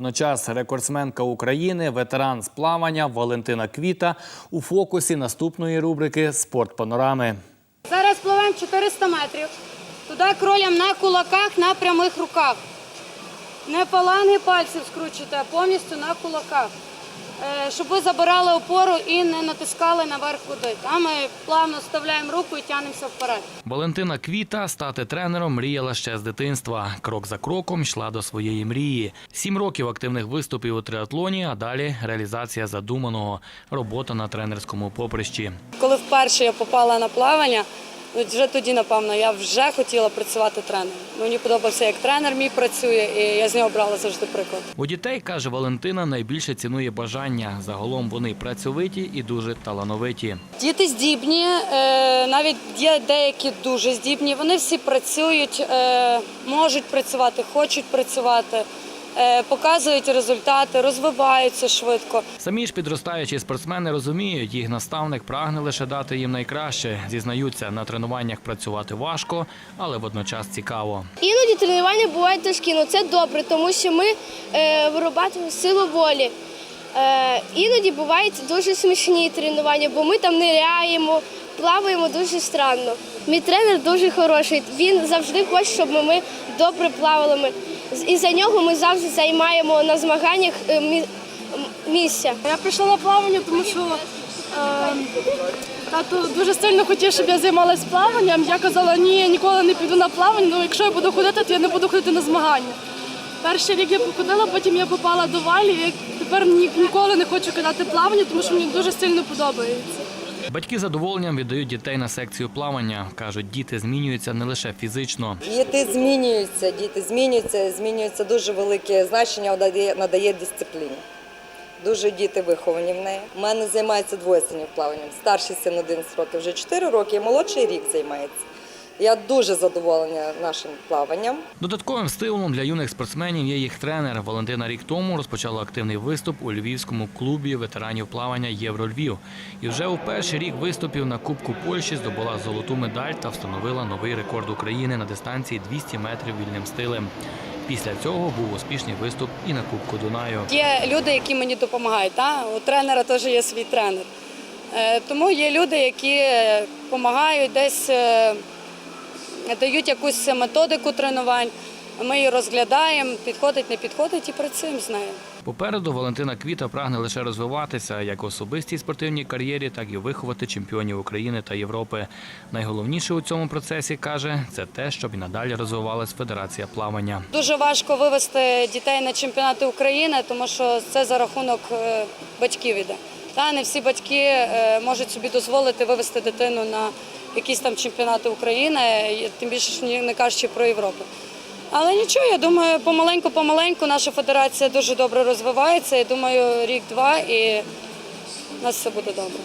Водночас рекордсменка України, ветеран з плавання Валентина Квіта у фокусі наступної рубрики Спорт панорами. Зараз пливемо 400 метрів. Туди кролям на кулаках, на прямих руках. Не фаланги пальців скручуйте, а повністю на кулаках. Е, Щоб ви забирали опору і не натискали наверх води. Там ми плавно вставляємо руку і тягнемося вперед. Валентина Квіта стати тренером мріяла ще з дитинства. Крок за кроком йшла до своєї мрії. Сім років активних виступів у триатлоні, а далі реалізація задуманого робота на тренерському поприщі. Коли вперше я попала на плавання, ну, вже тоді, напевно, я вже хотіла працювати тренером. Мені подобався, як тренер мій працює, і я з нього брала завжди приклад. У дітей, каже Валентина, найбільше цінує бажання. Загалом вони працьовиті і дуже талановиті. Діти здібні, е, навіть є деякі дуже здібні. Вони всі працюють, е, можуть працювати, хочуть працювати, показують результати, розвиваються швидко. Самі ж підростаючі спортсмени розуміють, їх наставник прагне лише дати їм найкраще. Зізнаються, на тренуваннях працювати важко, але водночас цікаво. Іноді тренування бувають тяжкі, але це добре, тому що ми е, вирабатуємо силу волі. Е, іноді бувають дуже смішні тренування, бо ми там ниряємо, плаваємо дуже странно. Мій тренер дуже хороший. Він завжди хоче, щоб ми добре плавали. І за нього ми завжди займаємо на змаганнях е, місця. Я прийшла на плавання, тому що е, тато дуже сильно хотів, щоб я займалася плаванням. Я казала, ні, я ніколи не піду на плавання, ну якщо я буду ходити, то я не буду ходити на змагання. Перший рік я походила, потім я попала до валі, і тепер ні- ніколи не хочу кидати плавання, тому що мені дуже сильно подобається. Батьки задоволенням віддають дітей на секцію плавання. кажуть, діти змінюються не лише фізично. Діти змінюються, діти змінюються, змінюється дуже велике значення надає, дисципліні. Дуже діти виховані в неї. У мене займається двоє синів плаванням. Старший син 11 років, вже 4 роки, молодший рік займається. Я дуже задоволена нашим плаванням. Додатковим стимулом для юних спортсменів є їх тренер. Валентина рік тому розпочала активний виступ у львівському клубі ветеранів плавання Євро Львів. І вже у перший рік виступів на Кубку Польщі здобула золоту медаль та встановила новий рекорд України на дистанції 200 метрів вільним стилем. Після цього був успішний виступ і на Кубку Дунаю. Є люди, які мені допомагають. Та? У тренера теж є свій тренер. Е, Тому є люди, які допомагають, десь е, дають якусь методику тренувань. Ми її розглядаємо, підходить, не підходить і працюємо з нею. Попереду Валентина Квіта прагне лише розвиватися як в особистій спортивній кар'єрі, так і виховати чемпіонів України та Європи. Найголовніше у цьому процесі каже це те, щоб і надалі розвивалась федерація плавання. Дуже важко вивести дітей на чемпіонати України, тому що це за рахунок е, батьків іде. Та не всі батьки е, можуть собі дозволити вивести дитину на якісь там чемпіонати України, тим більше ж не кажучи про Європу. Але нічого, я думаю, помаленьку-помаленьку наша федерація дуже добре розвивається. Я думаю, рік-два і у нас все буде добре.